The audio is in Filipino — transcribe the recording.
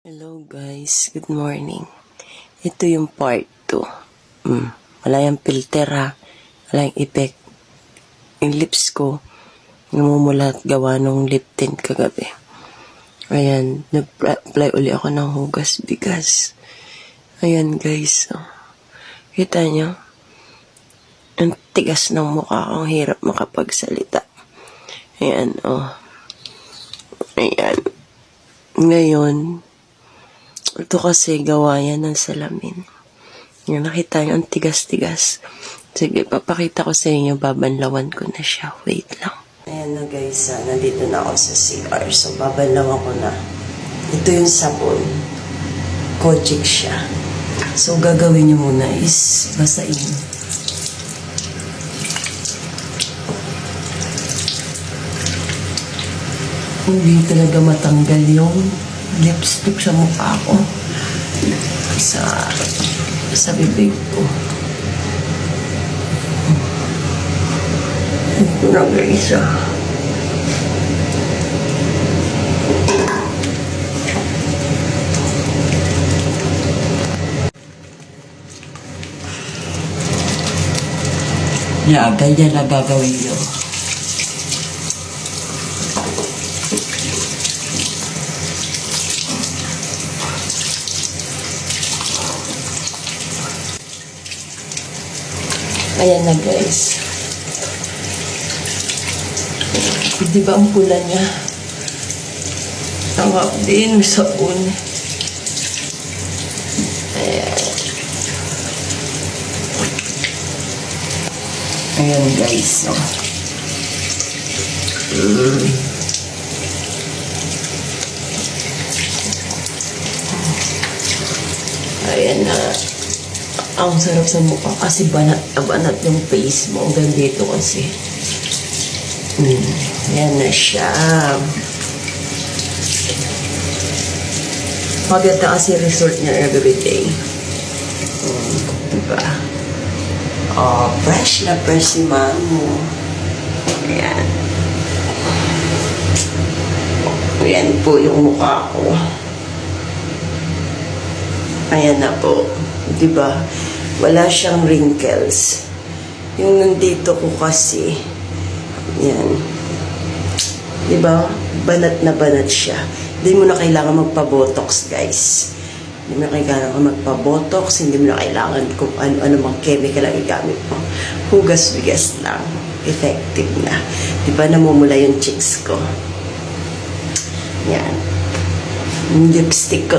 Hello guys, good morning. Ito yung part 2. Mm, wala yung filter ha. Wala yung effect. Yung lips ko, namumulat gawa nung lip tint kagabi. Ayan, nag-apply uli ako ng hugas bigas. Ayan guys, oh. kita nyo? Ang tigas ng mukha ang hirap makapagsalita. Ayan, oh. Ayan. Ngayon, ito kasi gawa yan ng salamin. Yung nakita nyo, ang tigas-tigas. Sige, papakita ko sa inyo, babanlawan ko na siya. Wait lang. Ayan na guys, ah, nandito na ako sa CR. So, babanlawan ko na. Ito yung sabon. Kojic siya. So, gagawin nyo muna is basain. Hindi talaga matanggal yung lipstick sa mukha ko. Sa, sa bibig ko. Ito na guys ah. Yeah, ganyan na gagawin nyo. Ayan na guys. Di ba ang pula niya? Tangap din sa un. Ayan. Ayan guys. Oh. Mm. Ayan na. Ang sarap sa mukha kasi banat na banat yung face mo. Hanggang dito kasi. Mm, yan na siya. Maganda kasi result niya everyday. Mm, diba? Oh, fresh na fresh si mamo. Ayan. Ayan po yung mukha ko. Ayan na po. Di ba? Wala siyang wrinkles. Yung nandito ko kasi, yan. Di ba? Banat na banat siya. Hindi mo na kailangan magpa-botox, guys. Hindi mo na kailangan magpa-botox. Hindi mo na kailangan kung ano-ano mga chemical ang igamit mo. Hugas-bigas lang. Effective na. Di ba namumula yung cheeks ko? Yan. Yung lipstick ko